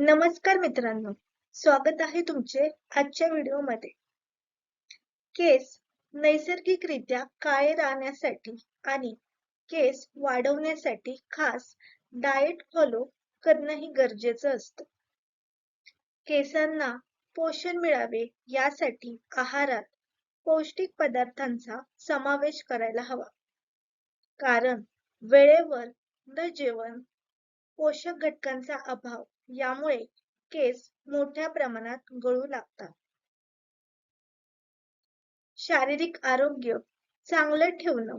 नमस्कार मित्रांनो. स्वागत आहे तुमचे आजच्या व्हिडिओमध्ये केस नैसर्गिकरित्या काळे राहण्यासाठी आणि केस वाढवण्यासाठी खास डाएट फॉलो करणंही गरजेचं असतं. केसांना पोषण मिळावे यासाठी आहारात पौष्टिक पदार्थांचा समावेश करायला हवा. कारण वेळेवर न जेवण पोषक घटकांचा अभाव यामुळे केस मोठ्या प्रमाणात गळू लागतात. शारीरिक आरोग्य चांगलं ठेवणं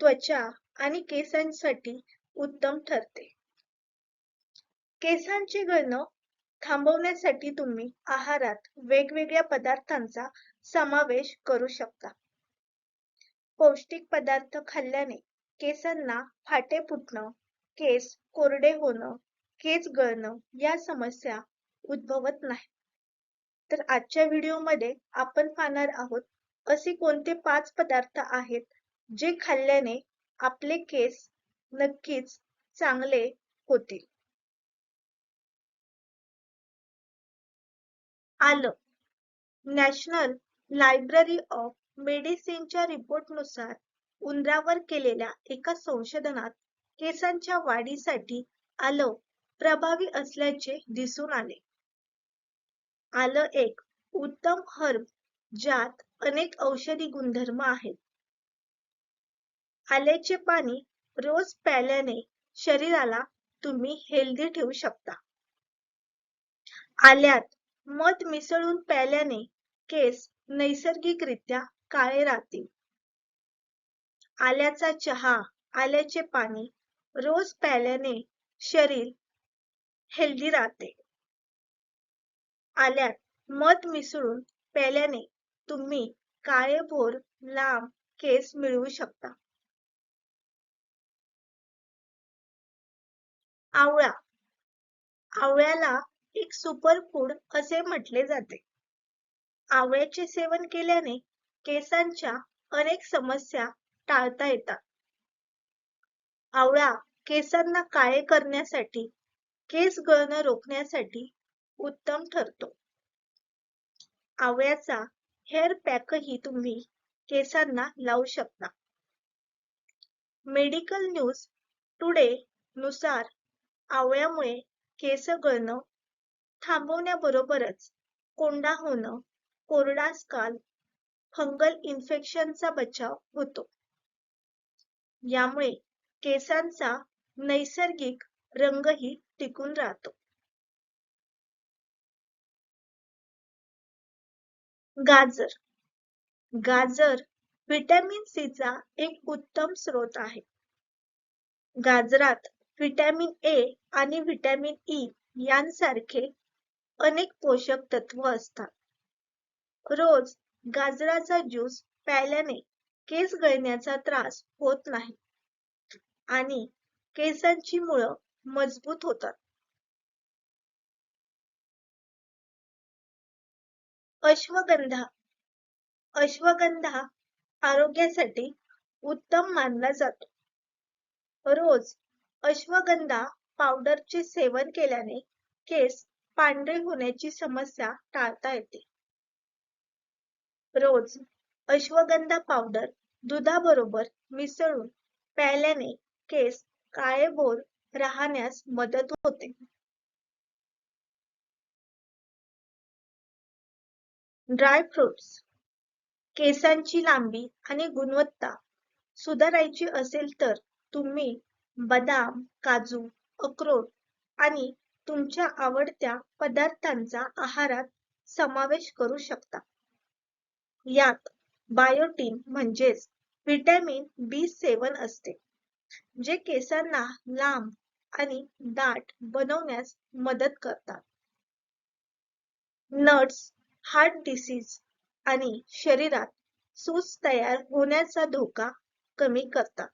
त्वचा आणि केसांसाठी उत्तम ठरते. केसांचे गळणं थांबवण्यासाठी तुम्ही आहारात वेगवेगळ्या पदार्थांचा समावेश करू शकता. पौष्टिक पदार्थ खाल्ल्याने केसांना फाटे फुटणं केस कोरडे होणं केस गळणं या समस्या उद्भवत नाही तर आजच्या व्हिडिओमध्ये आपण पाहणार आहोत असे कोणते पाच पदार्थ आहेत जे खाल्ल्याने आपले केस नक्कीच चांगले होतील? आलं. नॅशनल लायब्ररी ऑफ मेडिसिनच्या रिपोर्टनुसार उंदरावर केलेल्या एका संशोधनात केसांच्या वाढीसाठी आलं प्रभावी असल्याचे दिसून आले. आलं एक उत्तम हर्ब ज्यात अनेक औषधी गुणधर्म आहेत. आल्याचे पाणी रोज प्यायल्याने शरीराला तुम्ही हेल्दी ठेवू शकता. आल्यात मध मिसळून प्यायल्याने केस नैसर्गिकरित्या काळे राहतील. आल्याचा चहा आल्याचे पाणी रोज प्यायल्याने शरीर हेल्दी राहते. आल्यात मध मिसळून प्यायल्याने तुम्ही काळेभोर लांब केस मिळवू शकता. आवळा. आवळ्याला एक सुपर फूड असे म्हटले जाते. आवळ्याचे सेवन केल्याने केसांच्या अनेक समस्या टाळता येतात. आवळा केसांना काळे करण्यासाठी केस गळणं रोखण्यासाठी उत्तम ठरतो. आवळ्याचा हेअर पॅकही तुम्ही केसांना लावू शकता. मेडिकल न्यूज टुडे नुसार आवळ्यामुळे केस गळणं थांबवण्याबरोबरच कोंडा होणं कोरडा स्काल फंगल इन्फेक्शनचा बचाव होतो. यामुळे केसांचा नैसर्गिक रंगही टिकून राहतो. गाजर. गाजर व्हिटॅमिन सी चा एक उत्तम स्रोत आहे. गाजरात व्हिटॅमिन ए आणि व्हिटॅमिन ई e यांसारखे अनेक पोषक तत्व असतात. रोज गाजराचा ज्यूस प्यायल्याने केस गळण्याचा त्रास होत नाही. आणि केसांची मुळं मजबूत होतात. अश्वगंधा अश्वगंधा आरोग्यासाठी उत्तम मानला जातो. रोज अश्वगंधा पावडरचे सेवन केल्याने केस पांढरे होण्याची समस्या टाळता येते. रोज अश्वगंधा पावडर दुधाबरोबर मिसळून प्यायल्याने केस काळेबोर राहण्यास मदत होते. ड्राय फ्रुट्स केसांची लांबी आणि गुणवत्ता सुधारायची असेल तर तुम्ही बदाम काजू अक्रोड आणि तुमच्या आवडत्या पदार्थांचा आहारात समावेश करू शकता. यात बायोटीन म्हणजेच व्हिटॅमिन बी सेवन असते. जे केसांना लांब आणि दाट बनवण्यास मदत करतात. नट्स हार्ट disease आणि शरीरात सूज तयार होण्याचा धोका कमी करतात.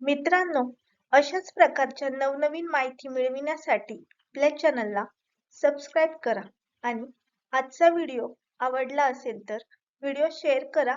मित्रांनो अशाच प्रकारच्या नवनवीन माहिती मिळविण्यासाठी आपल्या चॅनलला सबस्क्राईब करा आणि आजचा व्हिडिओ आवडला असेल तर व्हिडिओ शेअर करा